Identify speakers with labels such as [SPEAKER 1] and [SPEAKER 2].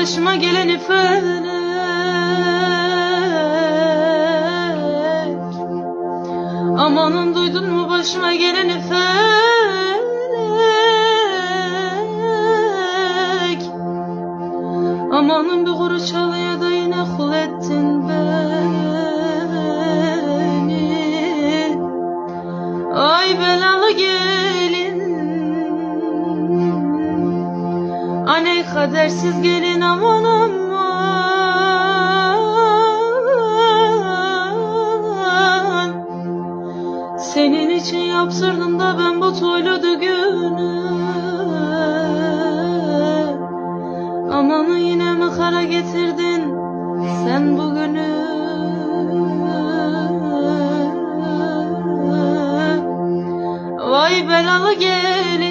[SPEAKER 1] başıma geleni felek Amanın duydun mu başıma geleni felek? Amanın bir kuru çalıya da yine kul ettin beni. Ay belalı gelin Aney kadersiz gelin aman aman. Senin için yaptırdım da ben bu toylu düğünü Amanı yine mi kara getirdin sen bugünü? Vay belalı gel